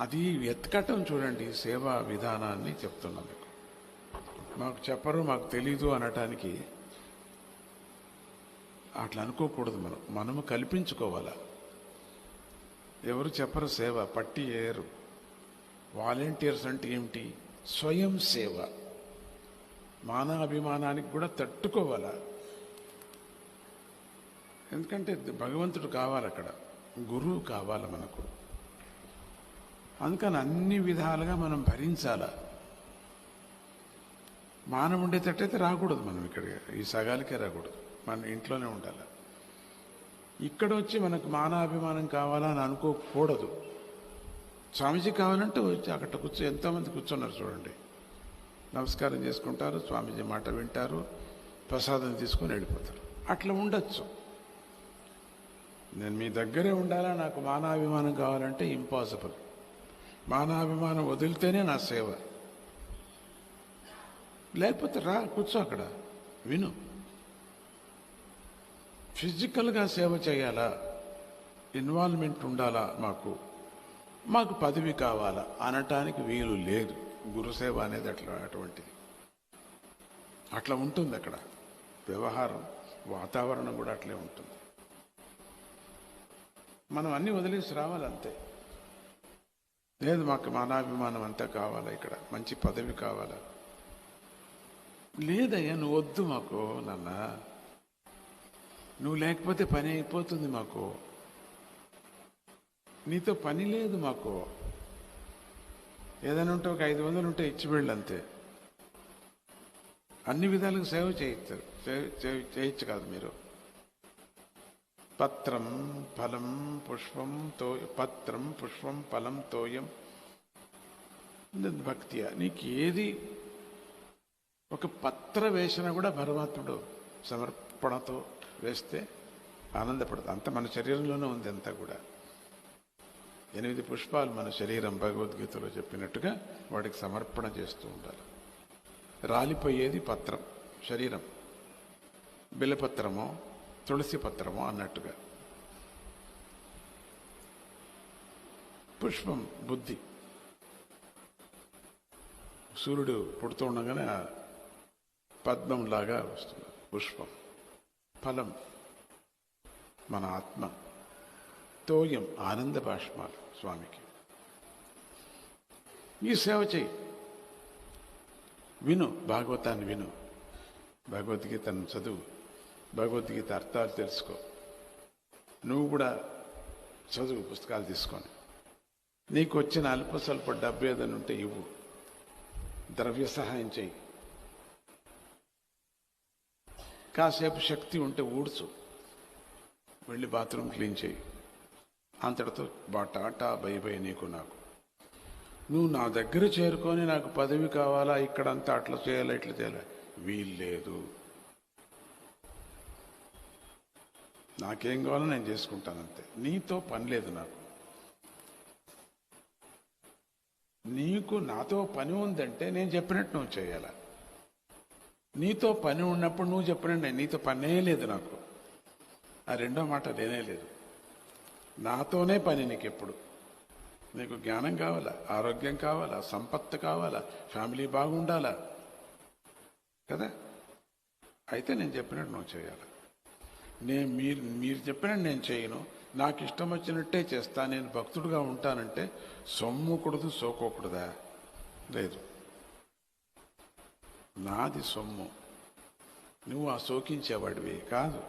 అది వెతకటం చూడండి సేవా విధానాన్ని చెప్తున్నాం మీకు. మాకు చెప్పరు మాకు తెలీదు అనటానికి అట్లా అనుకోకూడదు మనం. మనము కల్పించుకోవాలా? ఎవరు చెప్పరు సేవ పట్టి ఏరు. వాలంటీర్స్ అంటే ఏమిటి? స్వయం సేవ. మానాభిమానానికి కూడా తట్టుకోవాలా? ఎందుకంటే భగవంతుడు కావాలి అక్కడ గురువు కావాలి మనకు. అందుకని అన్ని విధాలుగా మనం భరించాలా? మానం ఉండేటట్టయితే రాకూడదు మనం ఇక్కడ ఈ సగాలకే రాకూడదు. మన ఇంట్లోనే ఉండాలి? ఇక్కడ వచ్చి మనకు మానాభిమానం కావాలా అని అనుకోకూడదు. స్వామీజీ కావాలంటే వచ్చి అక్కడ కూర్చో ఎంతోమంది కూర్చున్నారు చూడండి. నమస్కారం చేసుకుంటారు స్వామీజీ మాట వింటారు ప్రసాదం తీసుకొని వెళ్ళిపోతారు. అట్లా ఉండొచ్చు. నేను మీ దగ్గరే ఉండాలా? నాకు మానాభిమానం కావాలంటే ఇంపాసిబుల్. మానాభిమానం వదిలితేనే నా సేవ. లేకపోతే రా కూర్చో అక్కడ. విను. ఫిజికల్గా సేవ చేయాలా? ఇన్వాల్వ్మెంట్ ఉండాలా మాకు? మాకు పదవి కావాలా? అనటానికి వీలు లేదు. గురుసేవ అనేది అట్లా అటువంటిది. అట్లా ఉంటుంది అక్కడ. వ్యవహారం వాతావరణం కూడా అట్లే ఉంటుంది. మనం అన్నీ వదిలేసి రావాలంతే. లేదు మాకు మానాభిమానం అంతా కావాలా ఇక్కడ? మంచి పదవి కావాలా? లేదయ్యా నువ్వు వద్దు మాకు నాన్న. నువ్వు లేకపోతే పని అయిపోతుంది మాకు. నీతో పని లేదు మాకు. ఏదైనా ఉంటే ఒక ఐదు వందలు ఉంటే ఇచ్చి వెళ్ళు అంతే. అన్ని విధాలుగా సేవ చేయొచ్చు చే- చేయొచ్చు కాదు మీరు. పత్రం ఫలం పుష్పం తో పత్రం పుష్పం ఫలం తోయం. భక్తియా నీకు ఏది ఒక పత్ర వేసిన కూడా పరమాత్ముడు సమర్పణతో వేస్తే ఆనందపడదు అంత మన శరీరంలోనే ఉంది అంతా కూడా. ఎనిమిది పుష్పాలు మన శరీరం భగవద్గీతలో చెప్పినట్టుగా వాడికి సమర్పణ చేస్తూ ఉండాలి. రాలిపోయేది పత్రం శరీరం. బిలపత్రమో తులసి పత్రము అన్నట్టుగా. పుష్పం బుద్ధి. సూర్యుడు పుడుతూ ఉండగానే పద్మంలాగా వస్తుంది. పుష్పం ఫలం మన ఆత్మ. తోయం ఆనంద భాష్మాలు స్వామికి. ఈ సేవ చేయి విను భాగవతాన్ని విను. భగవద్గీతను చదువు. భగవద్గీత అర్థాలు తెలుసుకో. నువ్వు కూడా చదువు పుస్తకాలు తీసుకొని. నీకు వచ్చిన అల్ప స్వల్ప డబ్బు ఏదైనా ఉంటే ఇవ్వు. ద్రవ్య సహాయం చేయి కాసేపు శక్తి ఉంటే ఊడ్చు. వెళ్ళి బాత్రూమ్ క్లీన్ చేయి అంతటితో బాటాటా బై బై నీకు నాకు. నువ్వు నా దగ్గర చేరుకొని నాకు పదవి కావాలా? ఇక్కడంతా అట్లా చేయాలా ఇట్లా చేయాలా? వీల్లేదు. నాకేం కావాలో నేను చేసుకుంటాను అంతే నీతో పని లేదు నాకు. నీకు నాతో పని ఉందంటే నేను చెప్పినట్టు నువ్వు చేయాలా? నీతో పని ఉన్నప్పుడు నువ్వు చెప్పినట్టు నీతో పనే లేదు నాకు. ఆ రెండో మాట లేనే లేదు. నాతోనే పని నీకు ఎప్పుడు నీకు జ్ఞానం కావాలా? ఆరోగ్యం కావాలా? సంపత్తు కావాలా? ఫ్యామిలీ బాగుండాలా? కదా? అయితే నేను చెప్పినట్టు నువ్వు చేయాలి? నేను మీరు మీరు చెప్పినట్టు నేను చేయను. నాకు ఇష్టం వచ్చినట్టే చేస్తా. నేను భక్తుడుగా ఉంటానంటే సొమ్ముకూడదు సోకోకూడదా లేదు. నాది సొమ్ము. నువ్వు ఆ సోకించేవాడివి కాదు.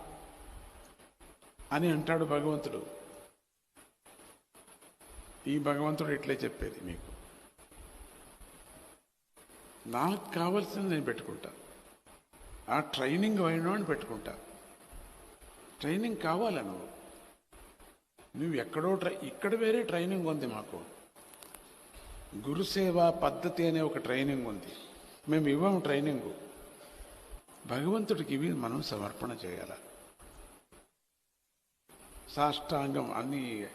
అని అంటాడు భగవంతుడు. ఈ భగవంతుడు ఇట్లే చెప్పేది మీకు. నాకు కావాల్సింది నేను పెట్టుకుంటా. ఆ ట్రైనింగ్ అయినోని పెట్టుకుంటా. ట్రైనింగ్ కావాలా నువ్వు? నువ్వు ఎక్కడో ట్రై ఇక్కడ వేరే ట్రైనింగ్ ఉంది మాకు. గురుసేవ పద్ధతి అనే ఒక ట్రైనింగ్ ఉంది. మేము ఇవ్వము ట్రైనింగ్. భగవంతుడికి ఇవి మనం సమర్పణ చేయాల. సాష్టాంగం అన్ని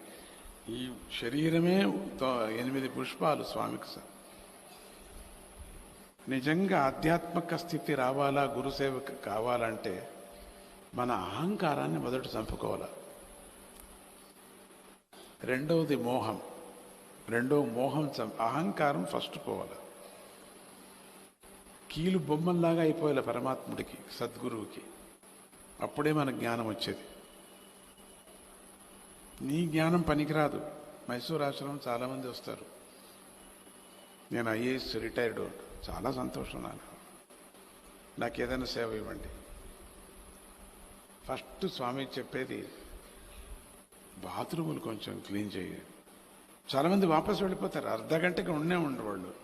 ఈ శరీరమే ఎనిమిది పుష్పాలు స్వామికి నిజంగా ఆధ్యాత్మిక స్థితి రావాలా గురుసేవకు కావాలంటే మన అహంకారాన్ని మొదట చంపుకోవాలి. రెండవది మోహం. రెండవ మోహం చం- అహంకారం ఫస్ట్ పోవాలి. కీలు బొమ్మల్లాగా అయిపోయాలి పరమాత్ముడికి సద్గురువుకి. అప్పుడే మన జ్ఞానం వచ్చేది. నీ జ్ఞానం పనికిరాదు. మైసూర్ ఆశ్రమం చాలామంది వస్తారు. నేను ఐఏఎస్ రిటైర్డ్ చాలా సంతోషం నాకు నాకు ఏదైనా సేవ ఇవ్వండి. ఫస్ట్ స్వామి చెప్పేది బాత్రూములు కొంచెం క్లీన్ చేయి చాలామంది వాపసు వెళ్ళిపోతారు అర్ధ గంటకి ఉండే ఉండేవాళ్ళు.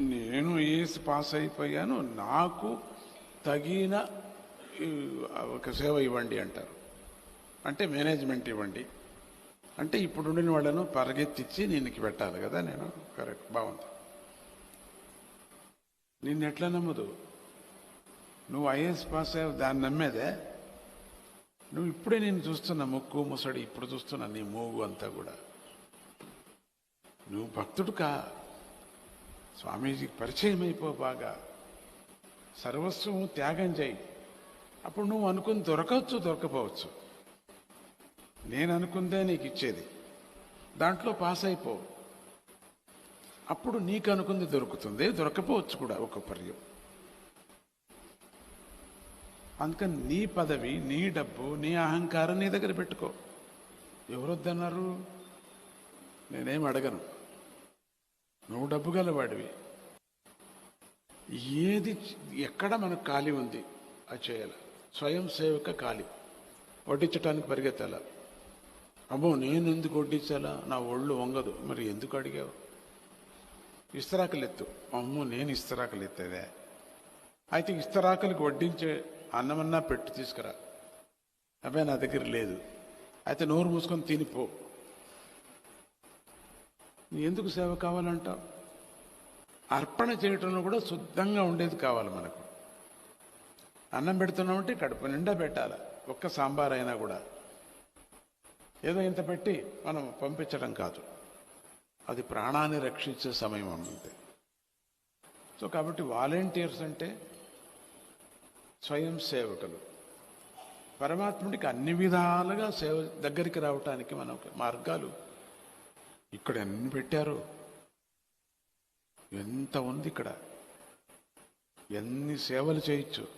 నేను ఏసి పాస్ అయిపోయాను నాకు తగిన ఒక సేవ ఇవ్వండి అంటారు. అంటే మేనేజ్మెంట్ ఇవ్వండి. అంటే ఇప్పుడు ఉండిన వాళ్ళను పరిగెత్తిచ్చి నిన్నకి పెట్టాలి కదా నేను. కరెక్ట్ బాగుంది. నిన్ను ఎట్లా నమ్మదు? నువ్వు ఐఏఎస్ పాస్ అయ్యావు దాన్ని నమ్మేదే? నువ్వు ఇప్పుడే నేను చూస్తున్నా ముక్కు ముసడి ఇప్పుడు చూస్తున్నా నీ మూగు అంతా కూడా. నువ్వు భక్తుడు కా. స్వామీజీకి పరిచయం అయిపో బాగా. సర్వస్వం త్యాగం చేయి. అప్పుడు నువ్వు అనుకుని దొరకవచ్చు దొరకపోవచ్చు. నేను అనుకుందే నీకు ఇచ్చేది. దాంట్లో పాస్ అయిపో. అప్పుడు నీకు అనుకుంది దొరుకుతుంది దొరకపోవచ్చు కూడా ఒక పర్యం. అందుకని నీ పదవి నీ డబ్బు నీ అహంకారం నీ దగ్గర పెట్టుకో. ఎవరొద్దన్నారు? నేనేం అడగను. నువ్వు డబ్బు గలవాడివి. ఏది ఎక్కడ మనకు ఖాళీ ఉంది అది చేయాలి. స్వయం సేవక ఖాళీ. వడ్డించడానికి పరిగెత్తాల. అమ్మో నేను ఎందుకు వడ్డించాలా? నా ఒళ్ళు వంగదు. మరి ఎందుకు అడిగావు? ఇస్తరాకలు ఎత్తు అమ్మో నేను ఇస్తరాకలు ఎత్తేదే అయితే ఇస్తరాకలకు వడ్డించే అన్నమన్నా పెట్టి తీసుకురా. అబ్బాయి నా దగ్గర లేదు. అయితే నోరు మూసుకొని తినిపో నీ ఎందుకు సేవ కావాలంటావు? అర్పణ చేయటంలో కూడా శుద్ధంగా ఉండేది కావాలి మనకు. అన్నం పెడుతున్నామంటే కడుపు నిండా పెట్టాలి? ఒక్క సాంబార్ అయినా కూడా. ఏదో ఇంత పెట్టి మనం పంపించడం కాదు. అది ప్రాణాన్ని రక్షించే సమయం అంతే. సో కాబట్టి వాలంటీర్స్ అంటే స్వయం సేవకులు. పరమాత్ముడికి అన్ని విధాలుగా సేవ దగ్గరికి రావటానికి మనకు మార్గాలు ఇక్కడ ఎన్ని పెట్టారు? ఎంత ఉంది ఇక్కడ? ఎన్ని సేవలు చేయొచ్చు?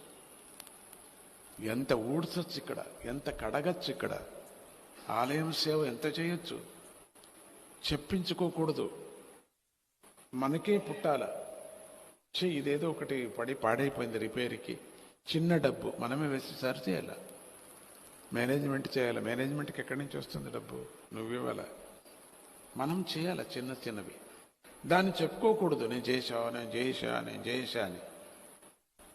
ఎంత ఊడ్చొచ్చు ఇక్కడ? ఎంత కడగచ్చు ఇక్కడ? ఆలయం సేవ ఎంత చేయొచ్చు? చెప్పించుకోకూడదు. మనకే పుట్టాల. చే ఇదేదో ఒకటి పడి పాడైపోయింది రిపేర్కి. చిన్న డబ్బు. మనమే వేసి సార్ చేయాల? మేనేజ్మెంట్ చేయాలి? మేనేజ్మెంట్కి ఎక్కడి నుంచి వస్తుంది డబ్బు? నువ్వు ఇవ్వాలా? మనం చేయాలి చిన్న చిన్నవి? దాన్ని చెప్పుకోకూడదు. నేను చేసా నేను చేసా నేను చేసా అని.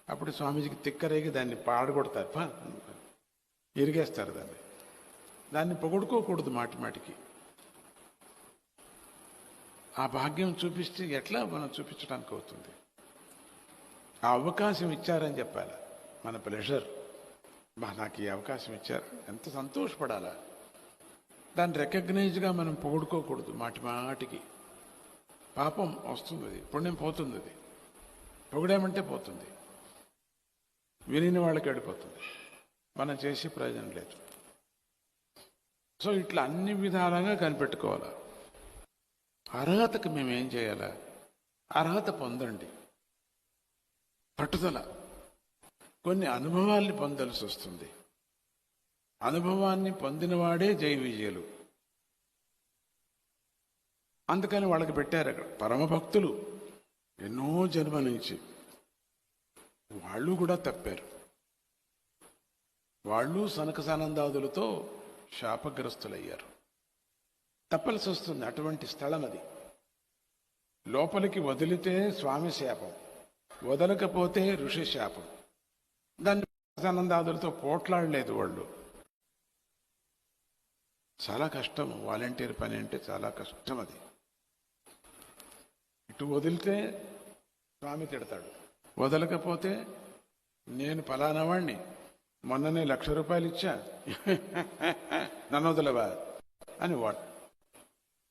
అప్పుడు స్వామీజీకి తిక్కరేగి దాన్ని పాడగొడతారు. పా. ఇరిగేస్తారు దాన్ని. దాన్ని పొగుడుకోకూడదు మాటి మాటికి. ఆ భాగ్యం చూపిస్తే ఎట్లా మనం చూపించడానికి అవుతుంది? ఆ అవకాశం ఇచ్చారని చెప్పాలి? మన ప్లెజర్ మా నాకు ఈ అవకాశం ఇచ్చారు. ఎంత సంతోషపడాలా? దాన్ని రికగ్నైజ్గా మనం పొగుడుకోకూడదు మాటి మాటికి. పాపం వస్తుంది అది పుణ్యం పోతుంది అది పొగిడామంటే పోతుంది. వినిన వాళ్ళకి వెళ్ళిపోతుంది మనం చేసే ప్రయోజనం లేదు. సో ఇట్లా అన్ని విధాలుగా కనిపెట్టుకోవాలి? అర్హతకు మేము ఏం చేయాలా? అర్హత పొందండి. పట్టుదల. కొన్ని అనుభవాల్ని పొందాల్సి వస్తుంది. అనుభవాన్ని పొందినవాడే జై విజయులు అందుకని వాళ్ళకి పెట్టారు అక్కడ. పరమ భక్తులు ఎన్నో జన్మ నుంచి. వాళ్ళు కూడా తప్పారు. వాళ్ళు సనక సానందాదులతో శాపగ్రస్తులయ్యారు. తప్పలసి వస్తుంది. అటువంటి స్థలం అది. లోపలికి వదిలితే స్వామి శాపం. వదలకపోతే ఋషి శాపం. దాన్ని ఆనందాదులతో పోట్లాడలేదు వాళ్ళు. చాలా కష్టం. వాలంటీర్ పని అంటే చాలా కష్టం అది. ఇటు వదిలితే స్వామి తిడతాడు. వదలకపోతే నేను ఫలానా వాణ్ణి. మొన్ననే లక్ష రూపాయలు ఇచ్చా. నన్ను వదలవా? అని వాడు.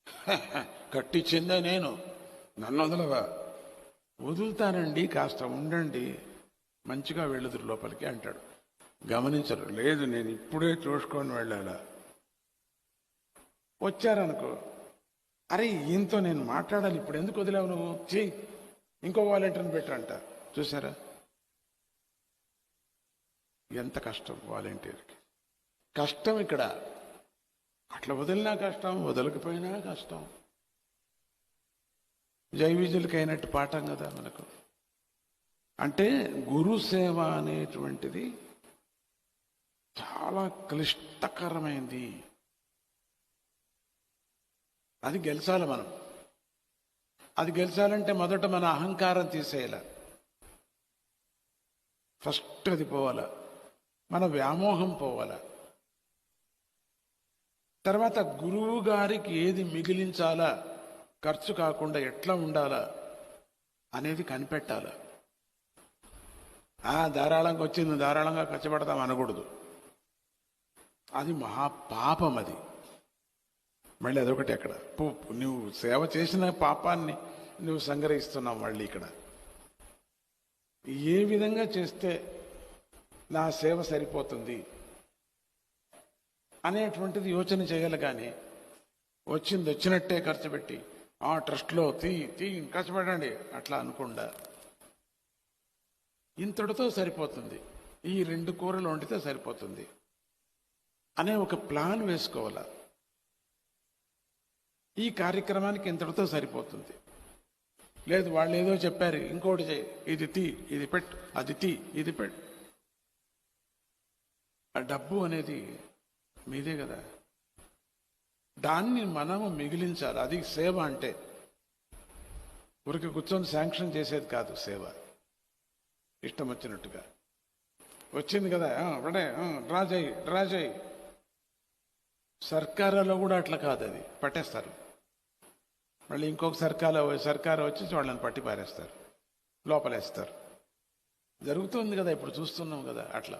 కట్టించిందే నేను. నన్ను వదలవా? వదులుతానండి కాస్త ఉండండి. మంచిగా వెళ్ళదురు లోపలికి అంటాడు. గమనించరు. లేదు నేను ఇప్పుడే చూసుకొని వెళ్ళాలా? వచ్చారనుకో. అరే ఈయనతో నేను మాట్లాడాలి. ఇప్పుడు ఎందుకు వదిలేవు నువ్వు? చెయ్యి ఇంకో వాలంటీర్ని పెట్టరంట చూసారా ఎంత కష్టం వాలంటీర్కి. కష్టం ఇక్కడ. అట్లా వదిలినా కష్టం వదలకపోయినా కష్టం. జైవిజులకి అయినట్టు పాఠం కదా మనకు. అంటే గురు సేవ అనేటువంటిది చాలా క్లిష్టకరమైంది. అది గెలిచాలి మనం. అది గెలిచాలంటే మొదట మన అహంకారం తీసేయాల. ఫస్ట్ అది పోవాల. మన వ్యామోహం పోవాల. తర్వాత గురువు గారికి ఏది మిగిలించాలా ఖర్చు కాకుండా ఎట్లా ఉండాలా అనేది కనిపెట్టాలా. ఆ ధారాళంగా వచ్చింది ధారాళంగా ఖర్చుపెడతాం అనకూడదు. అది మహాపాపం అది. మళ్ళీ అదొకటి అక్కడ. నువ్వు సేవ చేసిన పాపాన్ని నువ్వు సంగ్రహిస్తున్నావు మళ్ళీ ఇక్కడ. ఏ విధంగా చేస్తే నా సేవ సరిపోతుంది అనేటువంటిది యోచన చేయాలి కానీ వచ్చింది వచ్చినట్టే ఖర్చు పెట్టి ఆ ట్రస్ట్లో తీ తీ ఖర్చు పెట్టండి అట్లా అనుకుండా ఇంతటితో సరిపోతుంది. ఈ రెండు కూరలు వండితే సరిపోతుంది. అనే ఒక ప్లాన్ వేసుకోవాలా? ఈ కార్యక్రమానికి ఇంతటితో సరిపోతుంది. లేదు వాళ్ళు ఏదో చెప్పారు ఇంకోటి చేయి. ఇది తీ ఇది పెట్ అది తీ ఇది పెట్ ఆ డబ్బు అనేది మీదే కదా. దాన్ని మనము మిగిలించాలి. అది సేవ అంటే. ఊరికి కూర్చొని శాంక్షన్ చేసేది కాదు సేవ. ఇష్టం వచ్చినట్టుగా వచ్చింది కదా అప్పుడే డ్రా చేయి డ్రా చేయి సర్కారాలో కూడా అట్లా కాదు అది పట్టేస్తారు. మళ్ళీ ఇంకొక సర్కారు సర్కారు వచ్చి వాళ్ళని పట్టి పారేస్తారు లోపలేస్తారు. జరుగుతుంది కదా ఇప్పుడు చూస్తున్నాం కదా అట్లా.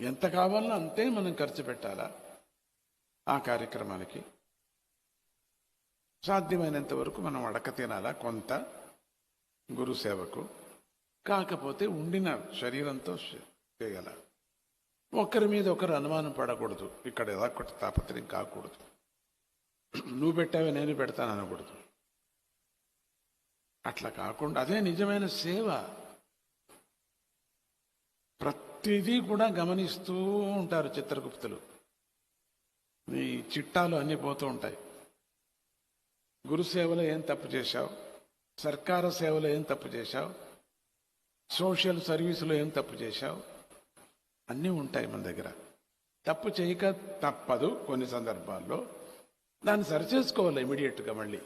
ఎంత కావాలో అంతే మనం ఖర్చు పెట్టాలా ఆ కార్యక్రమానికి. సాధ్యమైనంత వరకు మనం అడక తినాలా కొంత గురుసేవకు కాకపోతే ఉండిన శరీరంతో చేయగల ఒకరి మీద ఒకరు అనుమానం పడకూడదు. ఇక్కడ ఎలా ఒకటి తాపత్రయం కాకూడదు. నువ్వు పెట్టావే నేను పెడతాను అనకూడదు. అట్లా కాకుండా అదే నిజమైన సేవ. ప్రతిదీ కూడా గమనిస్తూ ఉంటారు చిత్రగుప్తులు. ఈ చిట్టాలు అన్నీ పోతూ ఉంటాయి. గురు సేవలో ఏం తప్పు చేశావు? సర్కార సేవలో ఏం తప్పు చేశావు? సోషల్ సర్వీసులో ఏం తప్పు చేశావు? అన్నీ ఉంటాయి మన దగ్గర. తప్పు చేయక తప్పదు కొన్ని సందర్భాల్లో. దాన్ని సరిచేసుకోవాలి ఇమీడియట్గా మళ్ళీ.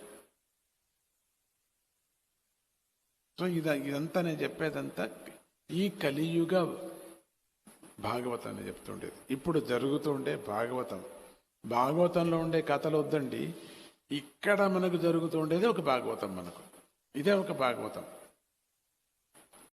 సో ఇద ఇదంతా నేను చెప్పేదంతా ఈ కలియుగ భాగవతం అని చెప్తుండేది. ఇప్పుడు జరుగుతుండే భాగవతం. భాగవతంలో ఉండే కథలు వద్దండి. ఇక్కడ మనకు జరుగుతుండేది ఒక భాగవతం మనకు. ఇదే ఒక భాగవతం.